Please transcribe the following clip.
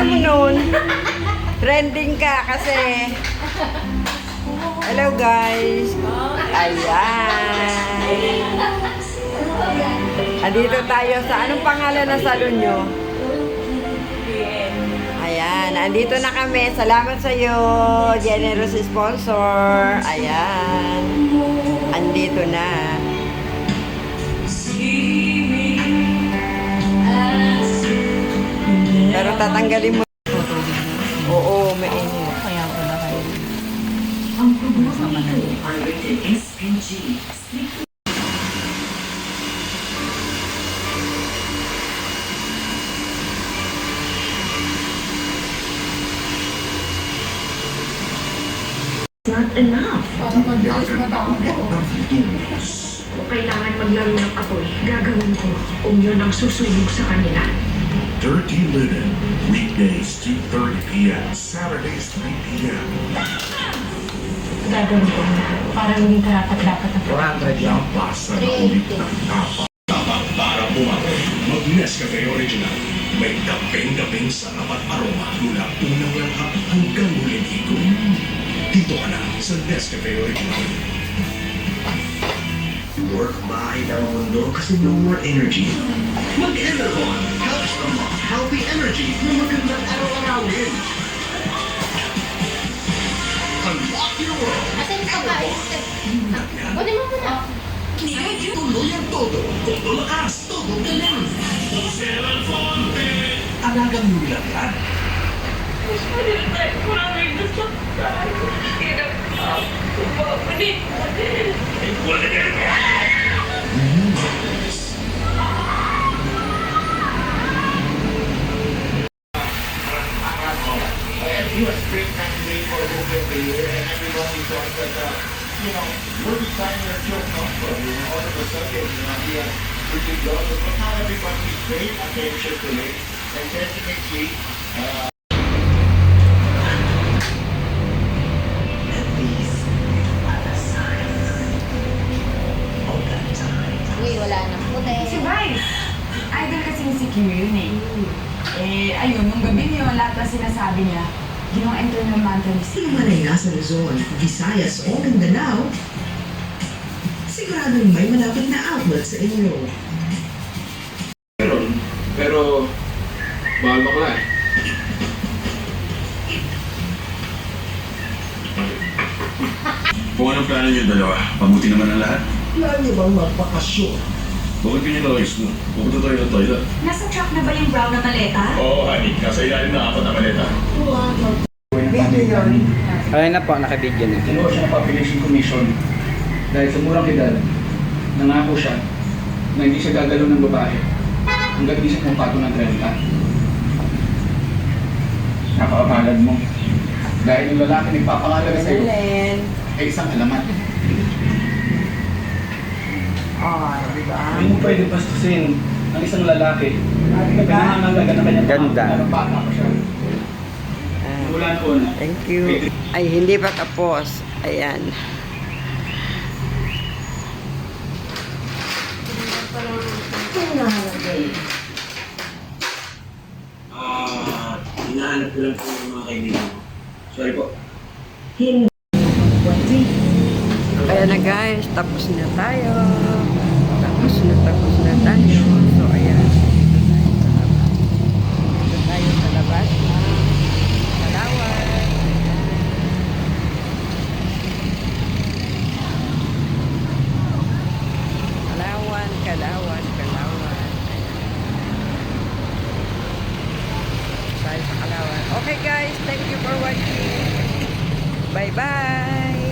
gagawin mo nun? Trending ka kasi. Hello guys. Ayan. Andito tayo sa anong pangalan ng salon nyo? Ayan, andito na kami. Salamat sa iyo, generous sponsor. Ayan. Andito na. Tatanggalin mo. Oo, mainit. Kaya ko na kayo. not enough. Parang mabilis matakbo. Kung kailangan maglaro ng apoy, gagawin ko kung yun ang susunog sa kanila. Dirty Linen, weekdays 2.30 p.m., Saturdays 3 p.m. Gagawin ko na para maging karapat-dapat ang 400 lang basa na ulit ng tapa. Tapa para. Mag-Nescafe Original. May kapeng-kapeng sarap at aroma mula unang langhap hanggang huling higop. Dito ka na sa Nescafe Original. Work mind ang mundo kasi no more energy. Mag-Enervon unlock healthy energy na magandang araw-arawin. Unlock your world. Asan ka ba? Kunin mo muna. Tuloy ang todo. Todo lakas. Todo galing. Alagang nulang yan. he was great candidate for Book of the Year, and everyone we thought that, uh, you know, we're designing a show comfort, you know, all of a sudden, you know, he has pretty good, but now everybody is paying attention to it, and definitely, uh. Uy, wala. Si Vice, idol kasi ni si Kirin eh. Eh, ayun, nung gabi niyo, lahat na sinasabi niya, ginawang enter ng mantra ni Sino man ay nasa Luzon, Visayas o Mindanao, siguradong may malapit na outlet sa inyo. Meron, pero bawal bakla eh. Kung anong plano niyo dalawa, pabuti naman ang lahat. Plan niyo bang magpakasyon? Bakit ganyan naayos mo? Pupunta tayo ng Thailand. Nasa truck na ba yung brown na maleta? Oo, honey. Nasa ilalim na apat na maleta. Yun. Ayun na po, nakabidyo na. kinuha siya ng population commission dahil sa murang edad, nangako siya na hindi siya gagalaw ng babae hanggang hindi siya pumpato ng 30. Napakapalad mo. Dahil yung lalaki nagpapangalan sa iyo Len. ay isang alamat. Ah, di ba? Hindi mo pwede bastusin ang isang lalaki na pinangangalaga ng kanyang Ganda. ng bata pa siya. Ah, Mula noon, thank you. Ay, hindi pa tapos. Ayan. Ah, hinahanap ko lang po yung mga kaibigan ko. Sorry po. Kaya na guys, tapos na tayo. Tapos na, tapos na tayo. So, ayan. Dito tayo sa labas. Ng Palawan. Palawan, Kalawan. Ayan. Tayo sa Kalawan. Okay guys, thank you for watching. Bye-bye.